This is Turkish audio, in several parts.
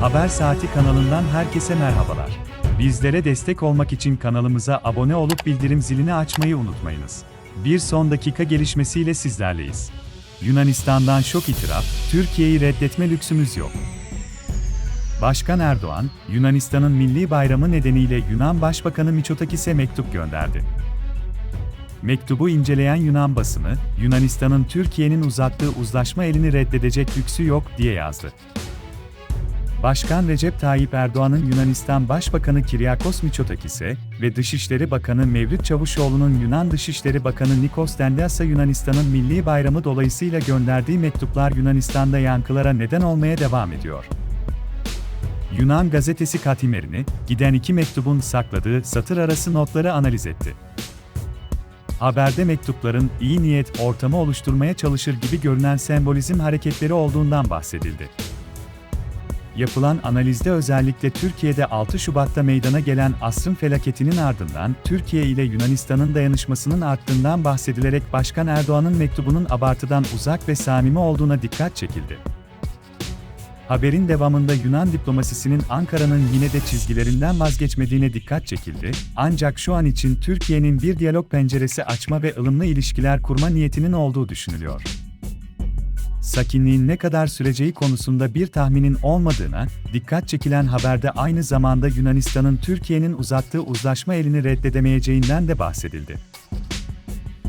Haber Saati kanalından herkese merhabalar. Bizlere destek olmak için kanalımıza abone olup bildirim zilini açmayı unutmayınız. Bir son dakika gelişmesiyle sizlerleyiz. Yunanistan'dan şok itiraf, Türkiye'yi reddetme lüksümüz yok. Başkan Erdoğan, Yunanistan'ın milli bayramı nedeniyle Yunan Başbakanı Mitsotakis'e mektup gönderdi. Mektubu inceleyen Yunan basını, Yunanistan'ın Türkiye'nin uzattığı uzlaşma elini reddedecek lüksü yok diye yazdı. Başkan Recep Tayyip Erdoğan'ın Yunanistan Başbakanı Kiryakos Mitsotakis'e ve Dışişleri Bakanı Mevlüt Çavuşoğlu'nun Yunan Dışişleri Bakanı Nikos Dendias'a Yunanistan'ın milli bayramı dolayısıyla gönderdiği mektuplar Yunanistan'da yankılara neden olmaya devam ediyor. Yunan gazetesi Katimerini, giden iki mektubun sakladığı satır arası notları analiz etti. Haberde mektupların iyi niyet ortamı oluşturmaya çalışır gibi görünen sembolizm hareketleri olduğundan bahsedildi. Yapılan analizde özellikle Türkiye'de 6 Şubat'ta meydana gelen asrın felaketinin ardından Türkiye ile Yunanistan'ın dayanışmasının arttığından bahsedilerek Başkan Erdoğan'ın mektubunun abartıdan uzak ve samimi olduğuna dikkat çekildi. Haberin devamında Yunan diplomasisinin Ankara'nın yine de çizgilerinden vazgeçmediğine dikkat çekildi, ancak şu an için Türkiye'nin bir diyalog penceresi açma ve ılımlı ilişkiler kurma niyetinin olduğu düşünülüyor. Sakinliğin ne kadar süreceği konusunda bir tahminin olmadığına, dikkat çekilen haberde aynı zamanda Yunanistan'ın Türkiye'nin uzattığı uzlaşma elini reddedemeyeceğinden de bahsedildi.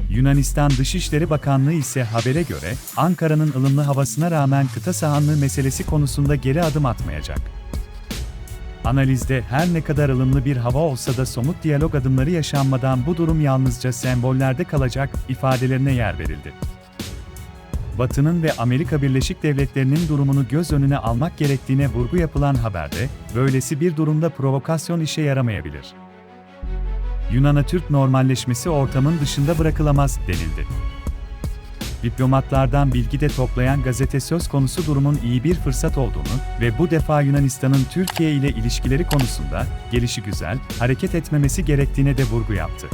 Yunanistan Dışişleri Bakanlığı ise habere göre, Ankara'nın ılımlı havasına rağmen kıta sahanlığı meselesi konusunda geri adım atmayacak. Analizde her ne kadar ılımlı bir hava olsa da somut diyalog adımları yaşanmadan bu durum yalnızca sembollerde kalacak ifadelerine yer verildi. Batı'nın ve Amerika Birleşik Devletleri'nin durumunu göz önüne almak gerektiğine vurgu yapılan haberde, böylesi bir durumda provokasyon işe yaramayabilir. Yunan'a Türk normalleşmesi ortamın dışında bırakılamaz denildi. Diplomatlardan bilgi de toplayan gazete söz konusu durumun iyi bir fırsat olduğunu ve bu defa Yunanistan'ın Türkiye ile ilişkileri konusunda gelişi güzel hareket etmemesi gerektiğine de vurgu yaptı.